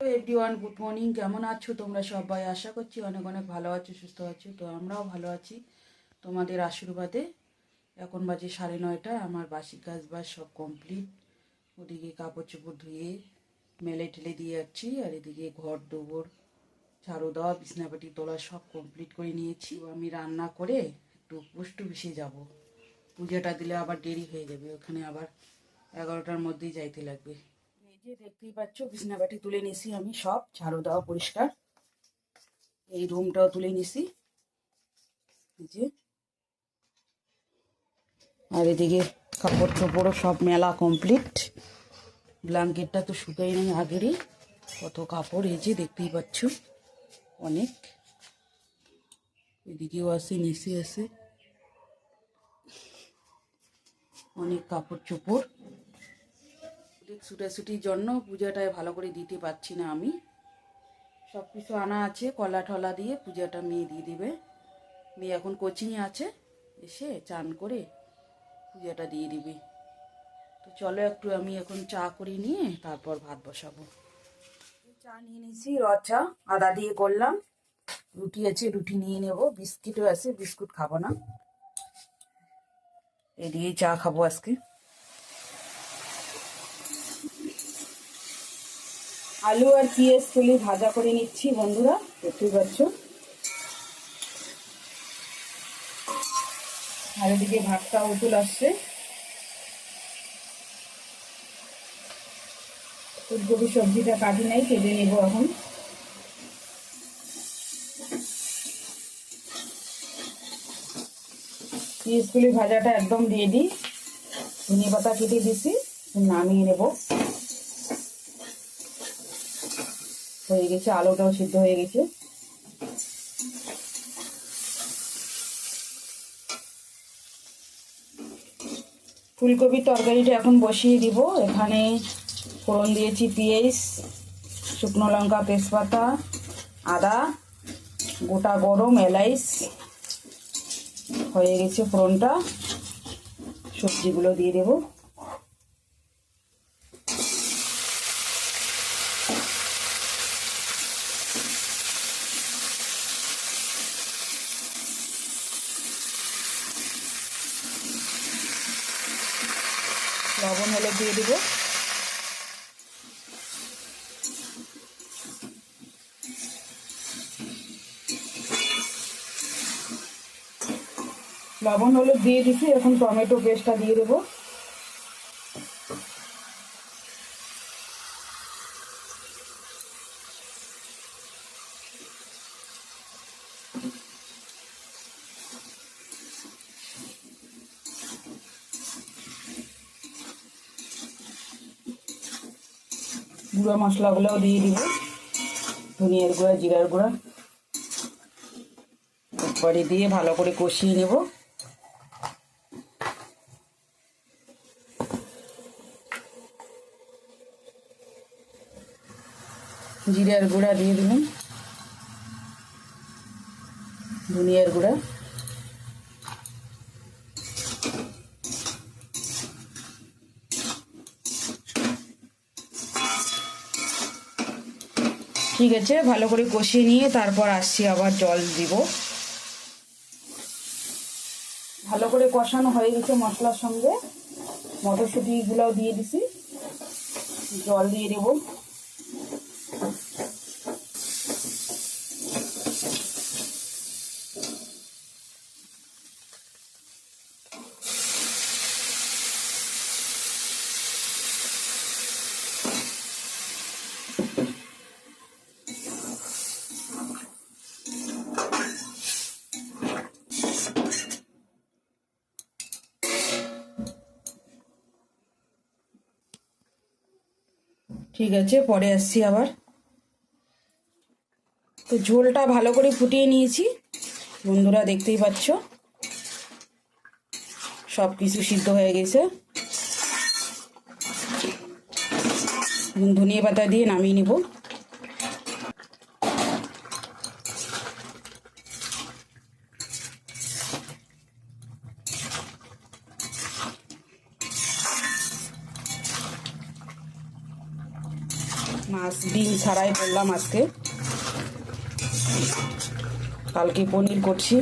Everyone good morning কেমন আছো তোমরা সবাই? আশা করছি অনেক অনেক ভালো আছো, সুস্থ আছো। তো আমরাও ভালো আছি তোমাদের আশীর্বাদে। এখন বাজে সাড়ে নয়টা। আমার বাসি কাজ বাজ সব কমপ্লিট ওদিকে কাপড় চোপড় ধুয়ে মেলে টেলে দিয়ে যাচ্ছি। আর এদিকে ঘর দোবর ঝাড়ু দেওয়া, বিছনাপাটি তোলা সব কমপ্লিট করে নিয়েছি। আমি রান্না করে একটু পোস্ট অফিসে যাব। পূজাটা দিলে আবার দেরি হয়ে যাবে। ওখানে আবার এগারোটার মধ্যেই যাইতে লাগবে। যে দেখতেই পাচ্ছ বিছনাবাটি তুলে নিছি আমি সব, ঝাড়ু দেওয়া পরিষ্কার। এই রুমটাও তুলে নিছি যে। আর এদিকে কাপড় চোপড়ও সব মেলা কমপ্লিট ব্ল্যাঙ্কেটটা তো শুকাই নেই আগেরই। কত কাপড়, এই যে দেখতেই পাচ্ছ, অনেক। এদিকেও আছে, নিচে আছে। অনেক কাপড় চোপড় ছুটাছুটির জন্য পূজাটায় ভালো করে দিতে পারছি না আমি। সব কিছু আনা আছে, কলা ঠলা দিয়ে পূজাটা মেয়ে দিয়ে দিবে। মেয়ে এখন কোচিংয়ে আছে, এসে চান করে পূজাটা দিয়ে দিবে। তো চলো একটু আমি এখন চা করে নিয়ে তারপর ভাত বসাবো। চা নিয়ে নিয়েছি, র চা, আদা দিয়ে করলাম। রুটি আছে, রুটি নিয়ে নেব। বিস্কিটও আছে, বিস্কুট খাব না। এ দিয়েই চা খাব আজকে। আলু আর পিঁয়াজ তুলি ভাজা করে নিচ্ছি, বন্ধুরা দেখতেই পাচ্ছ? আর এদিকে ভাতটা উতুল আসছে। ফুলকপি সবজিটা কাটি নাই, কেটে নেব এখন। পিঁয়াজগুলি ভাজাটা একদম রেডি ধনে পাতা কেটে দিছি, নামিয়ে নেব। হয়ে গেছে, আলুটাও সিদ্ধ হয়ে গেছে। ফুলকপির তরকারিটা এখন বসিয়ে দিব। এখানে ফোড়ন দিয়েছি পেঁয়াজ, শুকনো লঙ্কা, তেজপাতা, আদা, গোটা গরম, এলাইচ। হয়ে গেছে ফোড়নটা। সবজিগুলো দিয়ে দেব। লবণ হলে দিয়ে দেবো। লবণ হলুদ দিয়ে দিছি। এখন টমেটো পেস্টটা দিয়ে দেবো। গুঁড়ো মশলাগুলোও দিয়ে দিব। ধনিয়ার গুঁড়া, জিরার গুঁড়া। এরপরে দিয়ে ভালো করে কষিয়ে নেব। জিরার গুঁড়া দিয়ে দিলাম। ধনিয়ার গুঁড়া। ঠিক আছে ভালো করে কষিয়ে নিয়ে তারপর আসছি আবার জল দিব। ভালো করে কষানো হয়ে গেছে মশলার সঙ্গে। মটরশুঁটিগুলোও দিয়ে দিছি। জল দিয়ে দেব। ঠিক আছে, পরে আসছি আবার। তো ঝোলটা ভালো করে ফুটিয়ে নিয়েছি। বন্ধুরা দেখতেই পাচ্ছ। সব কিছু সিদ্ধ হয়ে গেছে। ধনিয়া পাতা দিয়ে নামিয়ে নিব। মাছ, ডিম ছাড়াই করলাম আজকে। কালকে পনির করছি।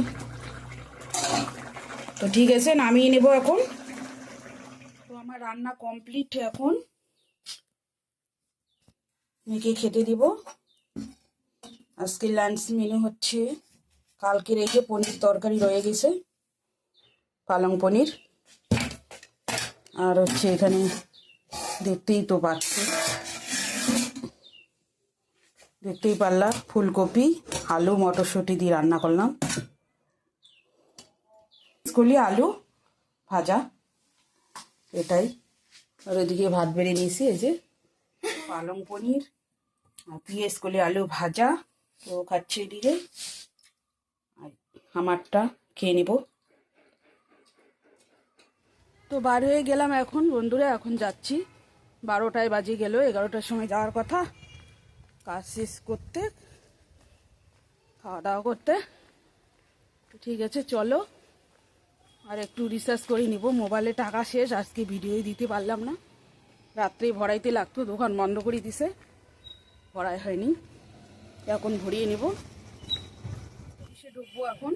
তো ঠিক আছে, নামিয়ে নেব এখন। তো আমার রান্না কমপ্লিট এখন। মেয়েকে খেতে দিব। আজকে লাঞ্চ মেনু হচ্ছে কালকের রেখে পনির তরকারি রয়ে গেছে, পালং পনির। আর হচ্ছে এখানে দেখতেই তো পাচ্ছ। দেখতেই পারলা ফুলকপি, আলু, মটরশুঁটি দিয়ে রান্না করলাম। করলি আলু ভাজা, এটাই। আর ওইদিকে ভাত বেড়ে নিয়েছি, এই যে পালং পনির, আর পিএস করলি আলু ভাজা, তো খাচ্ছে এদিকে। আর আমারটা খেয়ে নেব। তো বার হয়ে গেলাম এখন, বন্ধুরা, এখন যাচ্ছি। বারোটায় বাজে গেল, এগারোটার সময় যাওয়ার কথা। কাজ শেষ করতে খাওয়া দাওয়া করতে ঠিক আছে, চলো। আর একটু রিসার্চ করে নিব। মোবাইলে টাকা শেষ, আজকে ভিডিওই দিতে পারলাম না। রাত্রে ভরাইতে লাগতো, দোকান বন্ধ করে দিছে। ভরাই হয়নি। এখন ভরিয়ে নেব। এসে ঢুকবো এখন।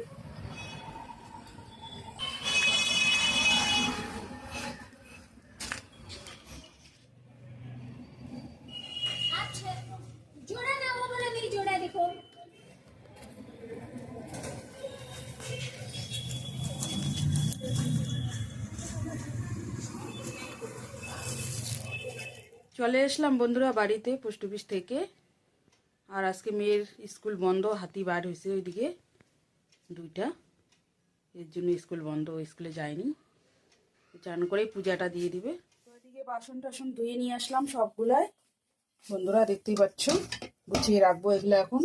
চলে আসলাম বন্ধুরা বাড়িতে পোস্ট অফিস থেকে। আর আজকে মেয়ের স্কুল বন্ধ, হাতি বার হয়েছে ওইদিকে দুইটা। এর জন্য স্কুল বন্ধ স্কুলে যায়নি। চান করেই পূজাটা দিয়ে দিবে। ওইদিকে বাসন টাসন ধুয়ে নিয়ে আসলাম সবগুলাই বন্ধুরা দেখতেই পাচ্ছ, গুছিয়ে রাখব এগুলো এখন।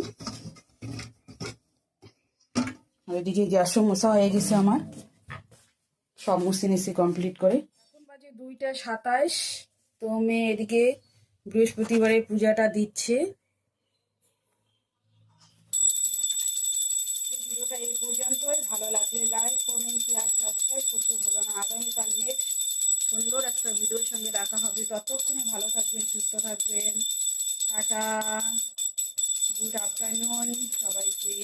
এদিকে গ্যাসও মশা হয়ে গেছে আমার। সব মুছে নিছি কমপ্লিট করে। এখন বাজে দুইটা সাতাইশ। তো মেয়ে এদিকে বৃহস্পতিবারে পূজাটা দিচ্ছে। এই পর্যন্তই। ভালো লাগলে লাইক কমেন্ট শেয়ার সাবস্ক্রাইব করতে ভুলো না। আগামীকাল নেক্সট সুন্দর একটা ভিডিওর সঙ্গে দেখা হবে। ততক্ষণে ভালো থাকবেন, সুস্থ থাকবেন। টাটা। গুড আফটারনুন সবাইকে।